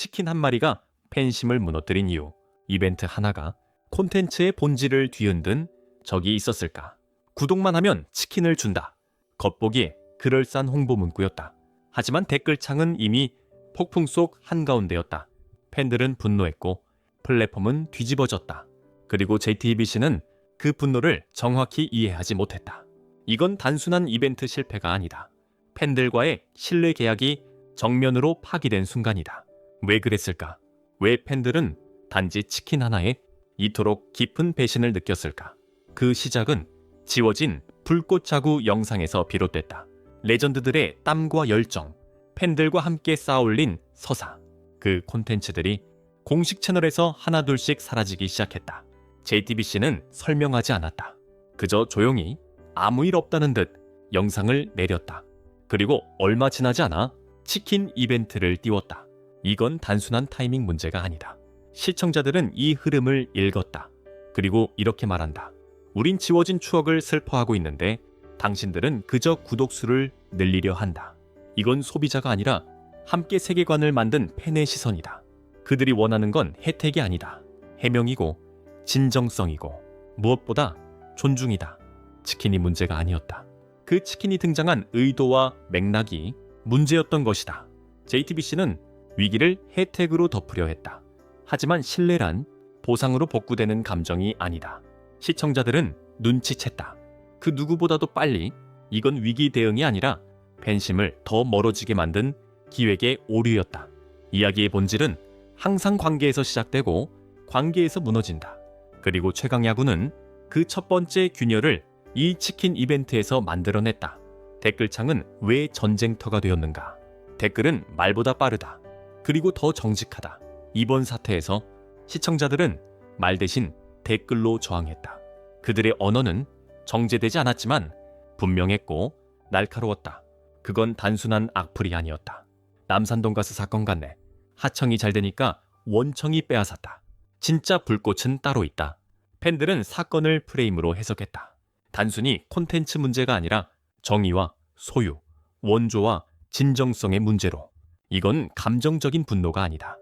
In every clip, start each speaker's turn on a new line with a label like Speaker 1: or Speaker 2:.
Speaker 1: 치킨 한 마리가 팬심을 무너뜨린 이유, 이벤트 하나가 콘텐츠의 본질을 뒤흔든 적이 있었을까? 구독만 하면 치킨을 준다. 겉보기에 그럴싸한 홍보 문구였다. 하지만 댓글창은 이미 폭풍 속 한가운데였다. 팬들은 분노했고 플랫폼은 뒤집어졌다. 그리고 JTBC는 그 분노를 정확히 이해하지 못했다. 이건 단순한 이벤트 실패가 아니다. 팬들과의 신뢰 계약이 정면으로 파기된 순간이다. 왜 그랬을까? 왜 팬들은 단지 치킨 하나에 이토록 깊은 배신을 느꼈을까? 그 시작은 지워진 불꽃 자구 영상에서 비롯됐다. 레전드들의 땀과 열정, 팬들과 함께 쌓아올린 서사, 그 콘텐츠들이 공식 채널에서 하나둘씩 사라지기 시작했다. JTBC는 설명하지 않았다. 그저 조용히 아무 일 없다는 듯 영상을 내렸다. 그리고 얼마 지나지 않아 치킨 이벤트를 띄웠다. 이건 단순한 타이밍 문제가 아니다. 시청자들은 이 흐름을 읽었다. 그리고 이렇게 말한다. 우린 지워진 추억을 슬퍼하고 있는데 당신들은 그저 구독수를 늘리려 한다. 이건 소비자가 아니라 함께 세계관을 만든 팬의 시선이다. 그들이 원하는 건 혜택이 아니다. 해명이고 진정성이고 무엇보다 존중이다. 치킨이 문제가 아니었다. 그 치킨이 등장한 의도와 맥락이 문제였던 것이다. JTBC는 위기를 혜택으로 덮으려 했다. 하지만 신뢰란 보상으로 복구되는 감정이 아니다. 시청자들은 눈치챘다. 그 누구보다도 빨리 이건 위기 대응이 아니라 팬심을 더 멀어지게 만든 기획의 오류였다. 이야기의 본질은 항상 관계에서 시작되고 관계에서 무너진다. 그리고 최강 야구는 그 첫 번째 균열을 이 치킨 이벤트에서 만들어냈다. 댓글창은 왜 전쟁터가 되었는가? 댓글은 말보다 빠르다. 그리고 더 정직하다. 이번 사태에서 시청자들은 말 대신 댓글로 저항했다. 그들의 언어는 정제되지 않았지만 분명했고 날카로웠다. 그건 단순한 악플이 아니었다. 남산동 가스 사건 같네. 하청이 잘 되니까 원청이 빼앗았다. 진짜 불꽃은 따로 있다. 팬들은 사건을 프레임으로 해석했다. 단순히 콘텐츠 문제가 아니라 정의와 소유, 원조와 진정성의 문제로. 이건 감정적인 분노가 아니다.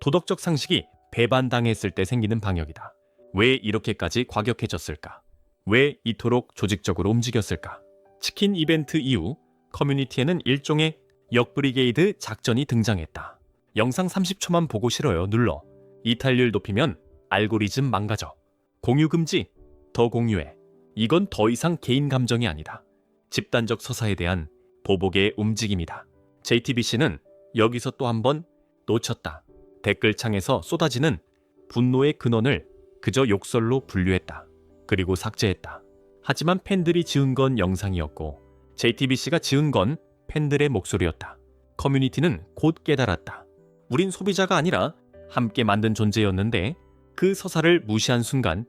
Speaker 1: 도덕적 상식이 배반당했을 때 생기는 방역이다. 왜 이렇게까지 과격해졌을까? 왜 이토록 조직적으로 움직였을까? 치킨 이벤트 이후 커뮤니티에는 일종의 역브리게이드 작전이 등장했다. 영상 30초만 보고 싫어요 눌러. 이탈률 높이면 알고리즘 망가져. 공유 금지. 더 공유해. 이건 더 이상 개인 감정이 아니다. 집단적 서사에 대한 보복의 움직임이다. JTBC는 여기서 또 한 번 놓쳤다. 댓글창에서 쏟아지는 분노의 근원을 그저 욕설로 분류했다. 그리고 삭제했다. 하지만 팬들이 지은 건 영상이었고 JTBC가 지은 건 팬들의 목소리였다. 커뮤니티는 곧 깨달았다. 우린 소비자가 아니라 함께 만든 존재였는데 그 서사를 무시한 순간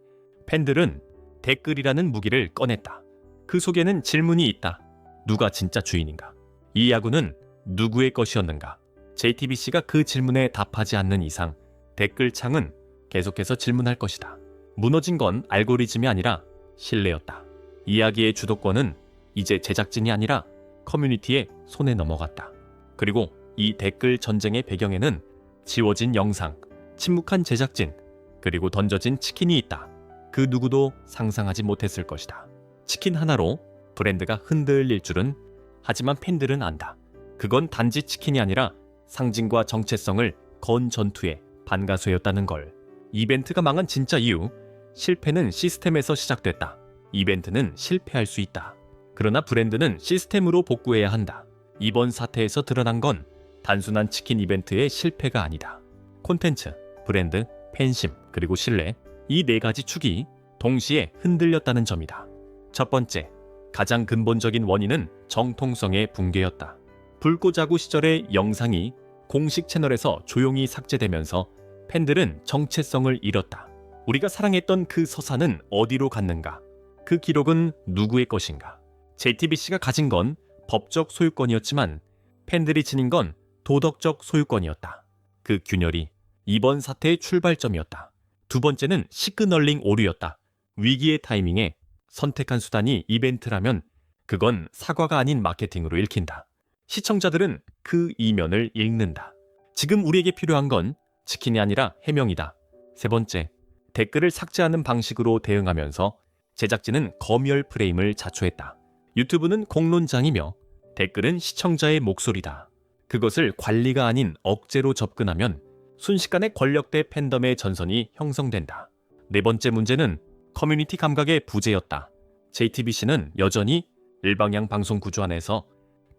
Speaker 1: 팬들은 댓글이라는 무기를 꺼냈다. 그 속에는 질문이 있다. 누가 진짜 주인인가? 이 야구는 누구의 것이었는가? JTBC가 그 질문에 답하지 않는 이상 댓글창은 계속해서 질문할 것이다. 무너진 건 알고리즘이 아니라 신뢰였다. 이야기의 주도권은 이제 제작진이 아니라 커뮤니티의 손에 넘어갔다. 그리고 이 댓글 전쟁의 배경에는 지워진 영상, 침묵한 제작진, 그리고 던져진 치킨이 있다. 그 누구도 상상하지 못했을 것이다. 치킨 하나로 브랜드가 흔들릴 줄은 하지만 팬들은 안다. 그건 단지 치킨이 아니라 상징과 정체성을 건 전투의 반가수였다는 걸. 이벤트가 망한 진짜 이유, 실패는 시스템에서 시작됐다. 이벤트는 실패할 수 있다. 그러나 브랜드는 시스템으로 복구해야 한다. 이번 사태에서 드러난 건 단순한 치킨 이벤트의 실패가 아니다. 콘텐츠, 브랜드, 팬심, 그리고 신뢰, 이 네 가지 축이 동시에 흔들렸다는 점이다. 첫 번째, 가장 근본적인 원인은 정통성의 붕괴였다. 불꽃자구 시절의 영상이 공식 채널에서 조용히 삭제되면서 팬들은 정체성을 잃었다. 우리가 사랑했던 그 서사는 어디로 갔는가? 그 기록은 누구의 것인가? JTBC가 가진 건 법적 소유권이었지만 팬들이 지닌 건 도덕적 소유권이었다. 그 균열이 이번 사태의 출발점이었다. 두 번째는 시그널링 오류였다. 위기의 타이밍에 선택한 수단이 이벤트라면 그건 사과가 아닌 마케팅으로 읽힌다. 시청자들은 그 이면을 읽는다. 지금 우리에게 필요한 건 치킨이 아니라 해명이다. 세 번째, 댓글을 삭제하는 방식으로 대응하면서 제작진은 검열 프레임을 자초했다. 유튜브는 공론장이며 댓글은 시청자의 목소리다. 그것을 관리가 아닌 억제로 접근하면 순식간에 권력대 팬덤의 전선이 형성된다. 네 번째 문제는 커뮤니티 감각의 부재였다. JTBC는 여전히 일방향 방송 구조 안에서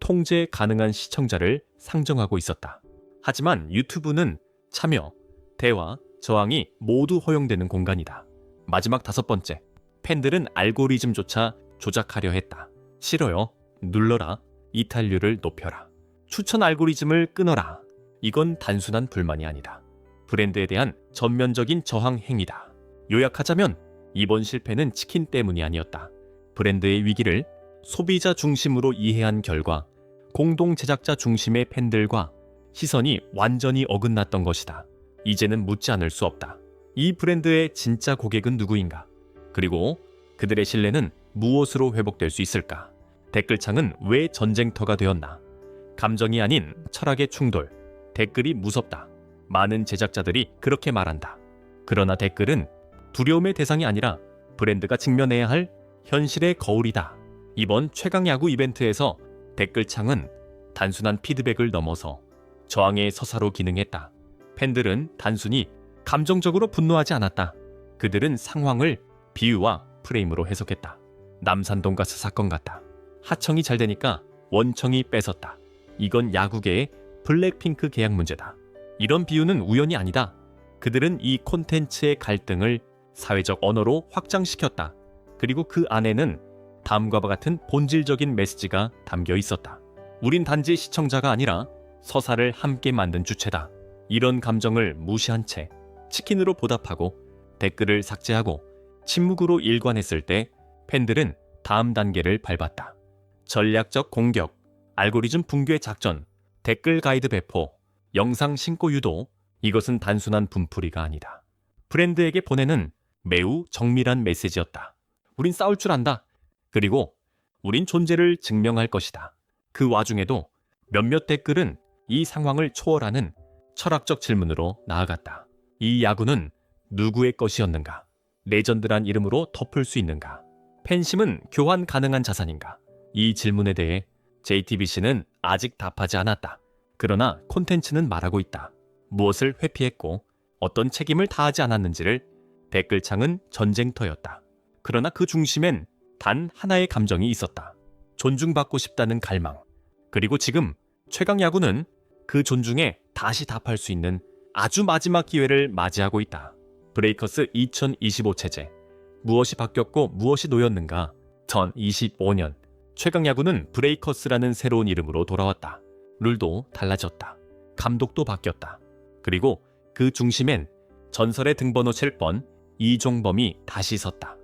Speaker 1: 통제 가능한 시청자를 상정하고 있었다. 하지만 유튜브는 참여, 대화, 저항이 모두 허용되는 공간이다. 마지막 다섯 번째, 팬들은 알고리즘조차 조작하려 했다. 싫어요. 눌러라. 이탈률을 높여라. 추천 알고리즘을 끊어라. 이건 단순한 불만이 아니다. 브랜드에 대한 전면적인 저항 행위다. 요약하자면 이번 실패는 치킨 때문이 아니었다. 브랜드의 위기를 소비자 중심으로 이해한 결과 공동 제작자 중심의 팬들과 시선이 완전히 어긋났던 것이다. 이제는 묻지 않을 수 없다. 이 브랜드의 진짜 고객은 누구인가? 그리고 그들의 신뢰는 무엇으로 회복될 수 있을까? 댓글창은 왜 전쟁터가 되었나? 감정이 아닌 철학의 충돌. 댓글이 무섭다. 많은 제작자들이 그렇게 말한다. 그러나 댓글은 두려움의 대상이 아니라 브랜드가 직면해야 할 현실의 거울이다. 이번 최강 야구 이벤트에서 댓글창은 단순한 피드백을 넘어서 저항의 서사로 기능했다. 팬들은 단순히 감정적으로 분노하지 않았다. 그들은 상황을 비유와 프레임으로 해석했다. 남산 돈가스 사건 같다. 하청이 잘 되니까 원청이 뺏었다. 이건 야구계의 블랙핑크 계약 문제다. 이런 비유는 우연이 아니다. 그들은 이 콘텐츠의 갈등을 사회적 언어로 확장시켰다. 그리고 그 안에는 다음과 같은 본질적인 메시지가 담겨 있었다. 우린 단지 시청자가 아니라 서사를 함께 만든 주체다. 이런 감정을 무시한 채 치킨으로 보답하고 댓글을 삭제하고 침묵으로 일관했을 때 팬들은 다음 단계를 밟았다. 전략적 공격, 알고리즘 붕괴 작전, 댓글 가이드 배포, 영상 신고 유도, 이것은 단순한 분풀이가 아니다. 브랜드에게 보내는 매우 정밀한 메시지였다. 우린 싸울 줄 안다. 그리고 우린 존재를 증명할 것이다. 그 와중에도 몇몇 댓글은 이 상황을 초월하는 철학적 질문으로 나아갔다. 이 야구는 누구의 것이었는가? 레전드란 이름으로 덮을 수 있는가? 팬심은 교환 가능한 자산인가? 이 질문에 대해 JTBC는 아직 답하지 않았다. 그러나 콘텐츠는 말하고 있다. 무엇을 회피했고 어떤 책임을 다하지 않았는지를 댓글창은 전쟁터였다. 그러나 그 중심엔 단 하나의 감정이 있었다. 존중받고 싶다는 갈망. 그리고 지금 최강 야구는 그 존중에 다시 답할 수 있는 아주 마지막 기회를 맞이하고 있다. 브레이커스 2025 체제. 무엇이 바뀌었고 무엇이 놓였는가? 전 25년 최강 야구는 브레이커스라는 새로운 이름으로 돌아왔다. 룰도 달라졌다. 감독도 바뀌었다. 그리고 그 중심엔 전설의 등번호 7번 이종범이 다시 섰다.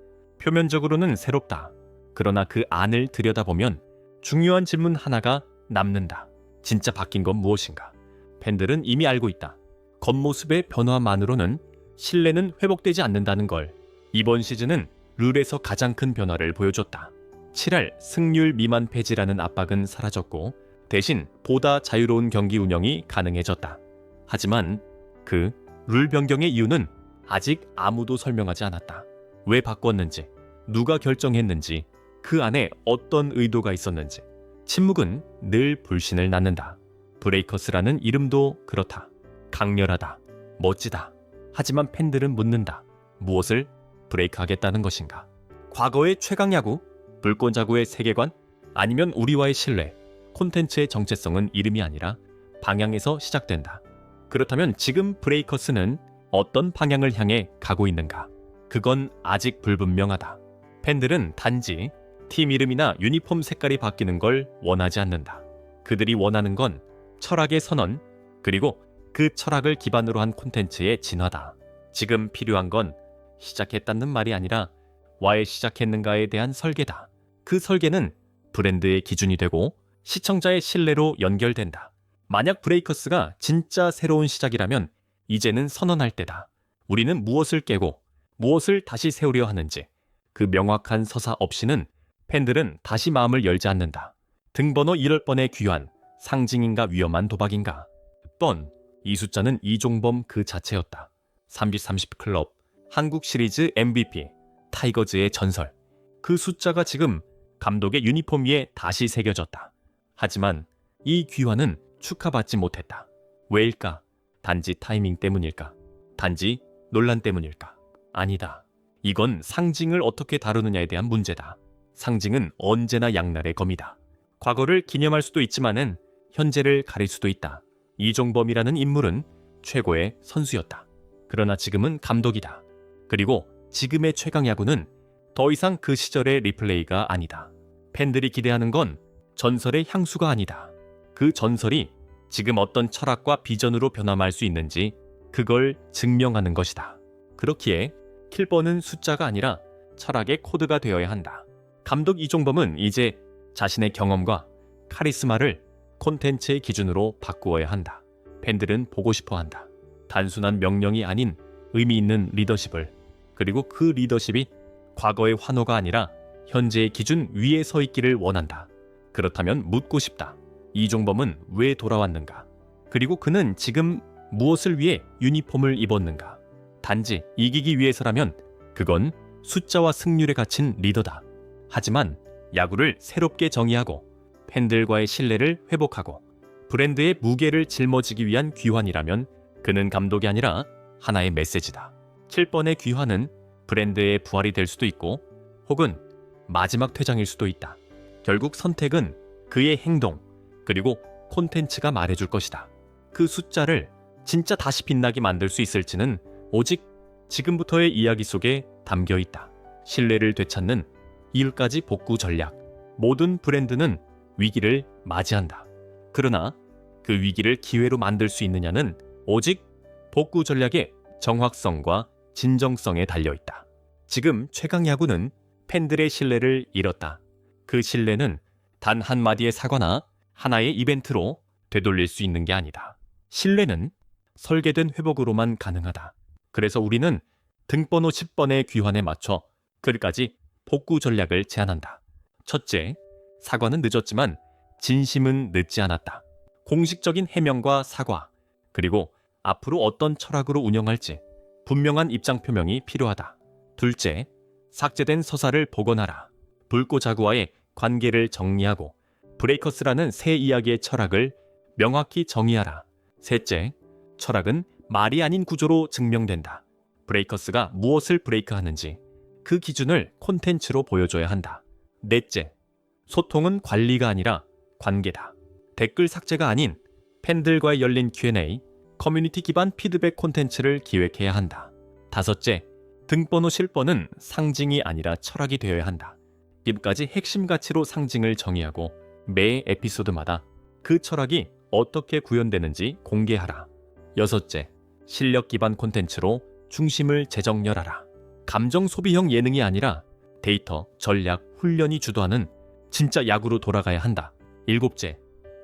Speaker 1: 표면적으로는 새롭다. 그러나 그 안을 들여다보면 중요한 질문 하나가 남는다. 진짜 바뀐 건 무엇인가? 팬들은 이미 알고 있다. 겉모습의 변화만으로는 신뢰는 회복되지 않는다는 걸 이번 시즌은 룰에서 가장 큰 변화를 보여줬다. 7할 승률 미만 폐지라는 압박은 사라졌고 대신 보다 자유로운 경기 운영이 가능해졌다. 하지만 그 룰 변경의 이유는 아직 아무도 설명하지 않았다. 왜 바꿨는지, 누가 결정했는지, 그 안에 어떤 의도가 있었는지. 침묵은 늘 불신을 낳는다. 브레이커스라는 이름도 그렇다. 강렬하다. 멋지다. 하지만 팬들은 묻는다. 무엇을 브레이크하겠다는 것인가? 과거의 최강야구, 불꽃자구의 세계관, 아니면 우리와의 신뢰, 콘텐츠의 정체성은 이름이 아니라 방향에서 시작된다. 그렇다면 지금 브레이커스는 어떤 방향을 향해 가고 있는가? 그건 아직 불분명하다. 팬들은 단지 팀 이름이나 유니폼 색깔이 바뀌는 걸 원하지 않는다. 그들이 원하는 건 철학의 선언, 그리고 그 철학을 기반으로 한 콘텐츠의 진화다. 지금 필요한 건 시작했다는 말이 아니라 와에 시작했는가에 대한 설계다. 그 설계는 브랜드의 기준이 되고 시청자의 신뢰로 연결된다. 만약 브레이커스가 진짜 새로운 시작이라면 이제는 선언할 때다. 우리는 무엇을 깨고 무엇을 다시 세우려 하는지 그 명확한 서사 없이는 팬들은 다시 마음을 열지 않는다. 등번호 1월 번의 귀환, 상징인가 위험한 도박인가? 뻔, 이 숫자는 이종범 그 자체였다. 30-30 클럽, 한국 시리즈 MVP, 타이거즈의 전설. 그 숫자가 지금 감독의 유니폼 위에 다시 새겨졌다. 하지만 이 귀환은 축하받지 못했다. 왜일까? 단지 타이밍 때문일까? 단지 논란 때문일까? 아니다. 이건 상징을 어떻게 다루느냐에 대한 문제다. 상징은 언제나 양날의 검이다. 과거를 기념할 수도 있지만은 현재를 가릴 수도 있다. 이종범이라는 인물은 최고의 선수였다. 그러나 지금은 감독이다. 그리고 지금의 최강 야구는 더 이상 그 시절의 리플레이가 아니다. 팬들이 기대하는 건 전설의 향수가 아니다. 그 전설이 지금 어떤 철학과 비전으로 변함할 수 있는지 그걸 증명하는 것이다. 그렇기에 킬번은 숫자가 아니라 철학의 코드가 되어야 한다. 감독 이종범은 이제 자신의 경험과 카리스마를 콘텐츠의 기준으로 바꾸어야 한다. 팬들은 보고 싶어 한다. 단순한 명령이 아닌 의미 있는 리더십을 그리고 그 리더십이 과거의 환호가 아니라 현재의 기준 위에 서 있기를 원한다. 그렇다면 묻고 싶다. 이종범은 왜 돌아왔는가? 그리고 그는 지금 무엇을 위해 유니폼을 입었는가? 단지 이기기 위해서라면 그건 숫자와 승률에 갇힌 리더다. 하지만 야구를 새롭게 정의하고 팬들과의 신뢰를 회복하고 브랜드의 무게를 짊어지기 위한 귀환이라면 그는 감독이 아니라 하나의 메시지다. 7번의 귀환은 브랜드의 부활이 될 수도 있고 혹은 마지막 퇴장일 수도 있다. 결국 선택은 그의 행동 그리고 콘텐츠가 말해줄 것이다. 그 숫자를 진짜 다시 빛나게 만들 수 있을지는 오직 지금부터의 이야기 속에 담겨 있다. 신뢰를 되찾는 이을까지 복구 전략. 모든 브랜드는 위기를 맞이한다. 그러나 그 위기를 기회로 만들 수 있느냐는 오직 복구 전략의 정확성과 진정성에 달려 있다. 지금 최강 야구는 팬들의 신뢰를 잃었다. 그 신뢰는 단 한마디의 사과나 하나의 이벤트로 되돌릴 수 있는 게 아니다. 신뢰는 설계된 회복으로만 가능하다. 그래서 우리는 등번호 10번의 귀환에 맞춰 끝까지 복구 전략을 제안한다. 첫째, 사과는 늦었지만 진심은 늦지 않았다. 공식적인 해명과 사과, 그리고 앞으로 어떤 철학으로 운영할지 분명한 입장 표명이 필요하다. 둘째, 삭제된 서사를 복원하라. 불꽃 자구와의 관계를 정리하고 브레이커스라는 새 이야기의 철학을 명확히 정의하라. 셋째, 철학은 말이 아닌 구조로 증명된다. 브레이커스가 무엇을 브레이크하는지 그 기준을 콘텐츠로 보여줘야 한다. 넷째, 소통은 관리가 아니라 관계다. 댓글 삭제가 아닌 팬들과의 열린 Q&A, 커뮤니티 기반 피드백 콘텐츠를 기획해야 한다. 다섯째, 등번호 실번은 상징이 아니라 철학이 되어야 한다. 지금까지 핵심 가치로 상징을 정의하고 매 에피소드마다 그 철학이 어떻게 구현되는지 공개하라. 여섯째, 실력 기반 콘텐츠로 중심을 재정렬하라. 감정 소비형 예능이 아니라 데이터, 전략, 훈련이 주도하는 진짜 야구로 돌아가야 한다. 일곱째,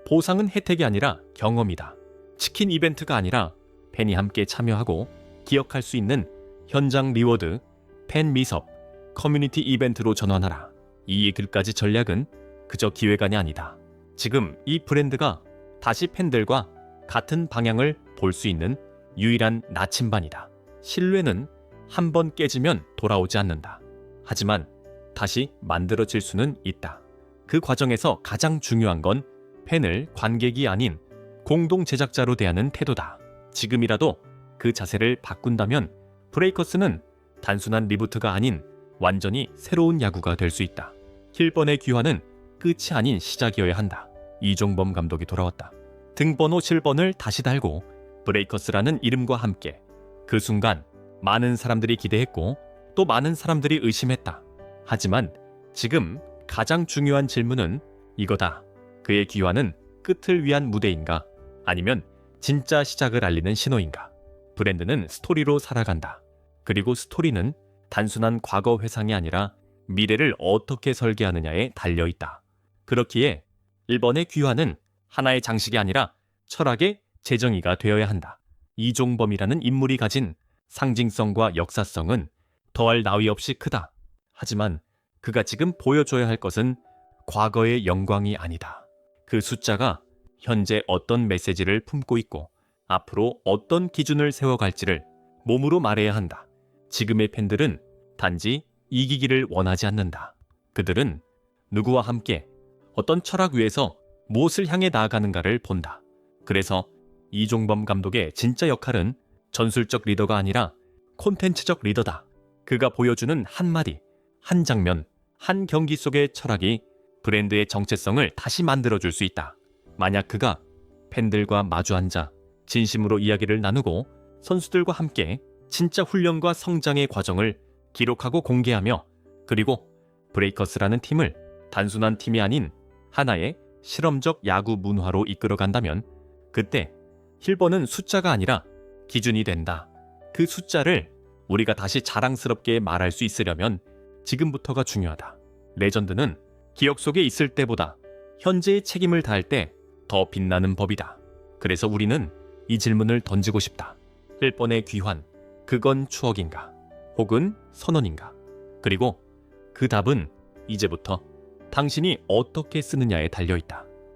Speaker 1: 보상은 혜택이 아니라 경험이다. 치킨 이벤트가 아니라 팬이 함께 참여하고 기억할 수 있는 현장 리워드, 팬 미섭, 커뮤니티 이벤트로 전환하라. 이 글까지 전략은 그저 기획안이 아니다. 지금 이 브랜드가 다시 팬들과 같은 방향을 볼 수 있는 유일한 나침반이다. 신뢰는 한 번 깨지면 돌아오지 않는다. 하지만 다시 만들어질 수는 있다. 그 과정에서 가장 중요한 건 팬을 관객이 아닌 공동 제작자로 대하는 태도다. 지금이라도 그 자세를 바꾼다면 브레이커스는 단순한 리부트가 아닌 완전히 새로운 야구가 될 수 있다. 킬번의 귀환은 끝이 아닌 시작이어야 한다. 이종범 감독이 돌아왔다. 등번호 7번을 다시 달고 브레이커스라는 이름과 함께 그 순간 많은 사람들이 기대했고 또 많은 사람들이 의심했다. 하지만 지금 가장 중요한 질문은 이거다. 그의 귀환은 끝을 위한 무대인가? 아니면 진짜 시작을 알리는 신호인가? 브랜드는 스토리로 살아간다. 그리고 스토리는 단순한 과거 회상이 아니라 미래를 어떻게 설계하느냐에 달려 있다. 그렇기에 1번의 귀환은 하나의 장식이 아니라 철학의 재정의가 되어야 한다. 이종범이라는 인물이 가진 상징성과 역사성은 더할 나위 없이 크다. 하지만 그가 지금 보여줘야 할 것은 과거의 영광이 아니다. 그 숫자가 현재 어떤 메시지를 품고 있고 앞으로 어떤 기준을 세워갈지를 몸으로 말해야 한다. 지금의 팬들은 단지 이기기를 원하지 않는다. 그들은 누구와 함께 어떤 철학 위에서 무엇을 향해 나아가는가를 본다. 그래서 이종범 감독의 진짜 역할은 전술적 리더가 아니라 콘텐츠적 리더다. 그가 보여주는 한마디, 한 장면, 한 경기 속의 철학이 브랜드의 정체성을 다시 만들어줄 수 있다. 만약 그가 팬들과 마주 앉아 진심으로 이야기를 나누고 선수들과 함께 진짜 훈련과 성장의 과정을 기록하고 공개하며 그리고 브레이커스라는 팀을 단순한 팀이 아닌 하나의 실험적 야구 문화로 이끌어간다면 그때 힐버는 숫자가 아니라 기준이 된다. 그 숫자를 우리가 다시 자랑스럽게 말할 수 있으려면 지금부터가 중요하다. 레전드는 기억 속에 있을 때보다 현재의 책임을 다할 때 더 빛나는 법이다. 그래서 우리는 이 질문을 던지고 싶다. 1번의 귀환, 그건 추억인가? 혹은 선언인가? 그리고 그 답은 이제부터 당신이 어떻게 쓰느냐에 달려 있다.